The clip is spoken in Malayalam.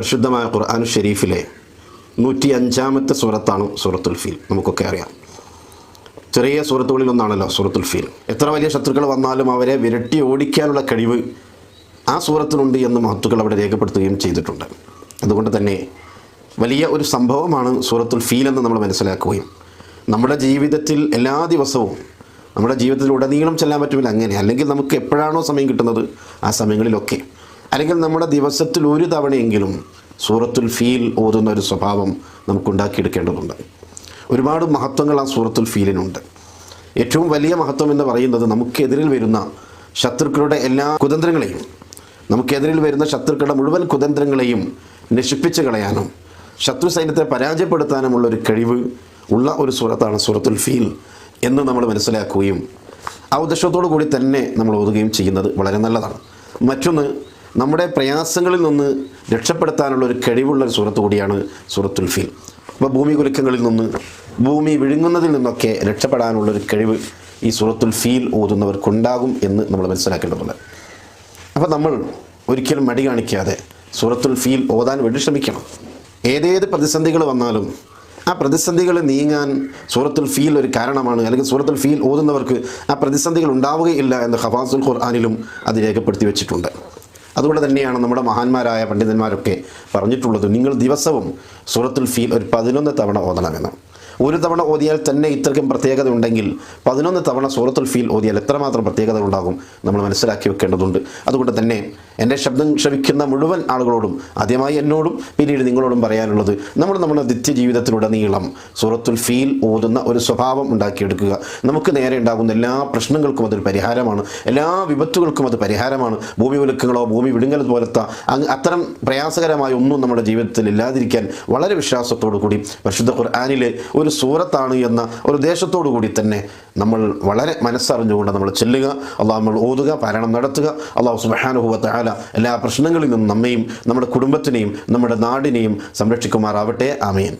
പരിശുദ്ധമായ ഖുർആാനു ഷെരീഫിലെ നൂറ്റി അഞ്ചാമത്തെ സൂറത്താണ് സൂറത്തുൽ ഫീൽ. നമുക്കൊക്കെ അറിയാം. ചെറിയ സൂറത്തുകളിൽ ഒന്നാണല്ലോ സൂറത്തുൽ ഫീൽ. എത്ര വലിയ ശത്രുക്കൾ വന്നാലും അവരെ വിരട്ടി ഓടിക്കാനുള്ള കഴിവ് ആ സൂറത്തിനുണ്ട് എന്ന് മഹത്തുക്കൾ അവിടെ രേഖപ്പെടുത്തുകയും ചെയ്തിട്ടുണ്ട്. അതുകൊണ്ട് തന്നെ വലിയ ഒരു സംഭവമാണ് സൂറത്തുൽ ഫീൽ എന്ന് നമ്മൾ മനസ്സിലാക്കുകയും നമ്മുടെ ജീവിതത്തിൽ എല്ലാ ദിവസവും നമ്മുടെ ജീവിതത്തിൽ ഉടനീളം ചെല്ലാൻ പറ്റുമില്ല അങ്ങനെ അല്ലെങ്കിൽ നമുക്ക് എപ്പോഴാണോ സമയം കിട്ടുന്നത് ആ സമയങ്ങളിലൊക്കെ അല്ലെങ്കിൽ നമ്മുടെ ദിവസത്തിൽ ഒരു തവണയെങ്കിലും സൂറത്തുൽ ഫീൽ ഓതുന്ന ഒരു സ്വഭാവം നമുക്കുണ്ടാക്കിയെടുക്കേണ്ടതുണ്ട്. ഒരുപാട് മഹത്വങ്ങൾ ആ സൂറത്തുൽ ഫീലിനുണ്ട്. ഏറ്റവും വലിയ മഹത്വം എന്ന് പറയുന്നത് നമുക്കെതിരിൽ വരുന്ന ശത്രുക്കളുടെ എല്ലാ കുതന്ത്രങ്ങളെയും നമുക്കെതിരിൽ വരുന്ന ശത്രുക്കളുടെ മുഴുവൻ കുതന്ത്രങ്ങളെയും നശിപ്പിച്ച് കളയാനും ശത്രു സൈന്യത്തെ പരാജയപ്പെടുത്താനുമുള്ള ഒരു കഴിവ് ഉള്ള ഒരു സൂറത്താണ് സൂറത്തുൽ ഫീൽ എന്ന് നമ്മൾ മനസ്സിലാക്കുകയും ആ ഉദ്ദേശത്തോടു കൂടി തന്നെ നമ്മൾ ഓതുകയും ചെയ്യുന്നത് വളരെ നല്ലതാണ്. മറ്റൊന്ന് നമ്മുടെ പ്രയാസങ്ങളിൽ നിന്ന് രക്ഷപ്പെടുത്താനുള്ള ഒരു കഴിവുള്ള ഒരു സൂറത്ത് കൂടിയാണ് സൂറത്തുൽ ഫീൽ. അപ്പോൾ ഭൂമി കുലുക്കങ്ങളിൽ നിന്ന് ഭൂമി വിഴുങ്ങുന്നതിൽ നിന്നൊക്കെ രക്ഷപ്പെടാനുള്ള ഒരു കഴിവ് ഈ സൂറത്തുൽ ഫീൽ ഓതുന്നവർക്കുണ്ടാകും എന്ന് നമ്മൾ മനസ്സിലാക്കേണ്ടതുണ്ട്. അപ്പോൾ നമ്മൾ ഒരിക്കലും മടി കാണിക്കാതെ സൂറത്തുൽ ഫീൽ ഓതാൻ വേണ്ടി ശ്രമിക്കണം. ഏതേത് പ്രതിസന്ധികൾ വന്നാലും ആ പ്രതിസന്ധികൾ നീങ്ങാൻ സൂറത്തുൽ ഫീൽ ഒരു കാരണമാണ്. അല്ലെങ്കിൽ സൂറത്തുൽ ഫീൽ ഓതുന്നവർക്ക് ആ പ്രതിസന്ധികൾ ഉണ്ടാവുകയില്ല എന്ന് ഹഫാസുൽ ഖുർആാനിലും അത് രേഖപ്പെടുത്തി വെച്ചിട്ടുണ്ട്. അതുകൊണ്ട് തന്നെയാണ് നമ്മുടെ മഹാന്മാരായ പണ്ഡിതന്മാരൊക്കെ പറഞ്ഞിട്ടുള്ളത്. നിങ്ങൾ ദിവസവും സൂറത്തുൽ ഫീൽ ഒരു പതിനൊന്ന് തവണ ഓതണമെന്ന് ഒരു തവണ ഓതിയാൽ തന്നെ ഇത്രയ്ക്കും പ്രത്യേകത ഉണ്ടെങ്കിൽ പതിനൊന്ന് തവണ സൂറത്തുൽ ഫീൽ ഓതിയാൽ എത്രമാത്രം പ്രത്യേകത ഉണ്ടാകും നമ്മൾ മനസ്സിലാക്കി വെക്കേണ്ടതുണ്ട്. അതുകൊണ്ട് തന്നെ എന്റെ ശബ്ദം ശ്രവിക്കുന്ന മുഴുവൻ ആളുകളോടും ആദ്യമായി എന്നോടും പിന്നീട് നിങ്ങളോടും പറയാനുള്ളത് നമ്മൾ നമ്മുടെ നിത്യജീവിതത്തിലുടനീളം സൂറത്തുൽ ഫീൽ ഓതുന്ന ഒരു സ്വഭാവം ഉണ്ടാക്കിയെടുക്കുക. നമുക്ക് നേരെ ഉണ്ടാകുന്ന എല്ലാ പ്രശ്നങ്ങൾക്കും അതൊരു പരിഹാരമാണ്. എല്ലാ വിപത്തുകൾക്കും അത് പരിഹാരമാണ്. ഭൂമി ഒലുക്കങ്ങളോ ഭൂമി വിടുങ്ങൽ പോലത്തെ അത്തരം പ്രയാസകരമായ ഒന്നും നമ്മുടെ ജീവിതത്തിൽ ഇല്ലാതിരിക്കാൻ വളരെ വിശ്വാസത്തോടു കൂടി പരിശുദ്ധ ഖുർആാനിലെ ഒരു സൂറത്താണ് എന്ന ഒരു ഉദ്ദേശത്തോടു കൂടി തന്നെ നമ്മൾ വളരെ മനസ്സറിഞ്ഞുകൊണ്ട് നമ്മൾ ചെല്ലുക അള്ളാഹ് നമ്മൾ ഓതുക പാരായണം നടത്തുക. അള്ളാഹു സുബാനുഭവത്തെ ആല എല്ലാ പ്രശ്നങ്ങളിൽ നിന്നും നമ്മയും നമ്മുടെ കുടുംബത്തിനെയും നമ്മുടെ നാടിനെയും സംരക്ഷിക്കുമാറാവട്ടെ. ആമീൻ.